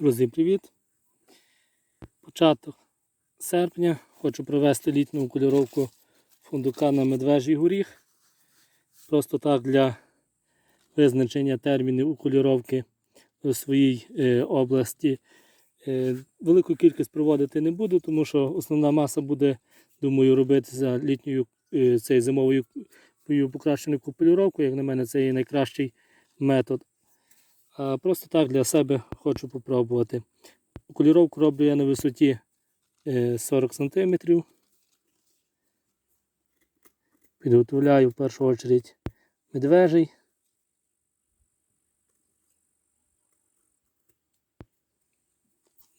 Друзі, привіт! Початок серпня. Хочу провести літню кольоровку фундука на медвежий горіх. Просто так для визначення термінів укольоровки у своїй е, області. Е, велику кількість проводити не буду, тому що основна маса буде, думаю, робитися літньою е, цією зимовою покращеною кольоровкою. Як на мене, це є найкращий метод. Просто так для себе хочу попробувати. Кольоровку роблю я на висоті е, 40 см. Підготовляю в першу чергу медвежий.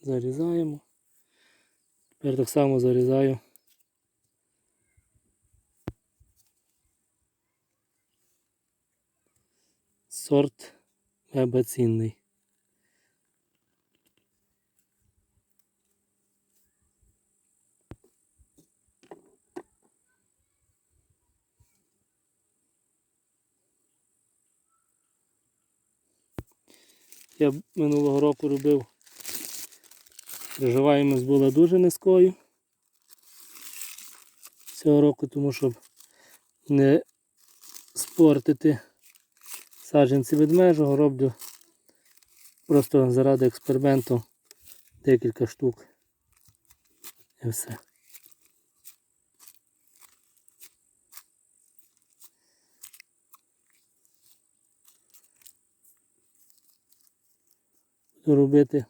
Зарізаємо. Тепер так само зарізаю. Сорт Веба цінний. Я минулого року робив. Проживаємость була дуже низькою. Цього року, тому щоб не спортити саджанці ведмежого, роблю просто заради експерименту декілька штук. І все. Буду робити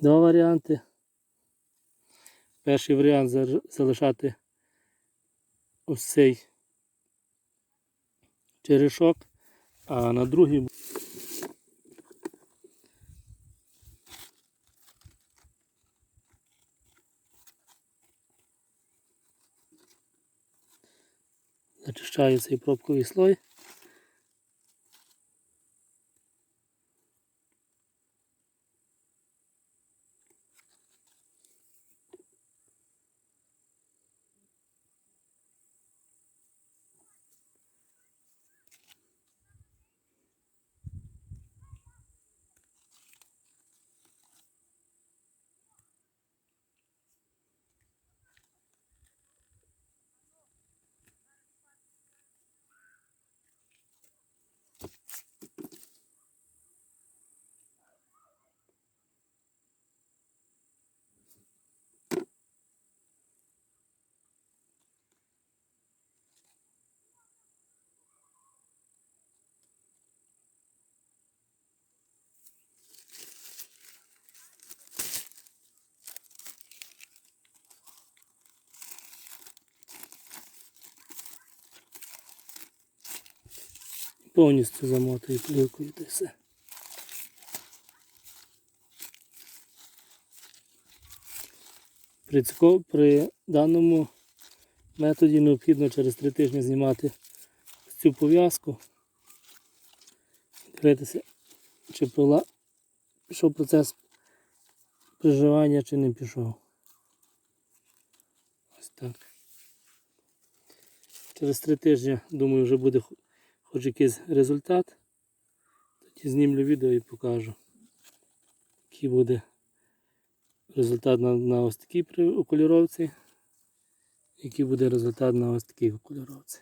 два варіанти. Перший варіант залишати ось цей черешок, а на другий зачищаю цей пробковий слой. Повністю замотую плівкою і все. При, цико- при даному методі необхідно через три тижні знімати цю пов'язку. Дивитися, чи прола... пішов процес приживання, чи не пішов. Ось так. Через три тижні, думаю, вже буде хоч якийсь результат. Тоді знімлю відео і покажу, який буде результат на, на ось такій окольоровці, який буде результат на ось такій окулюровці.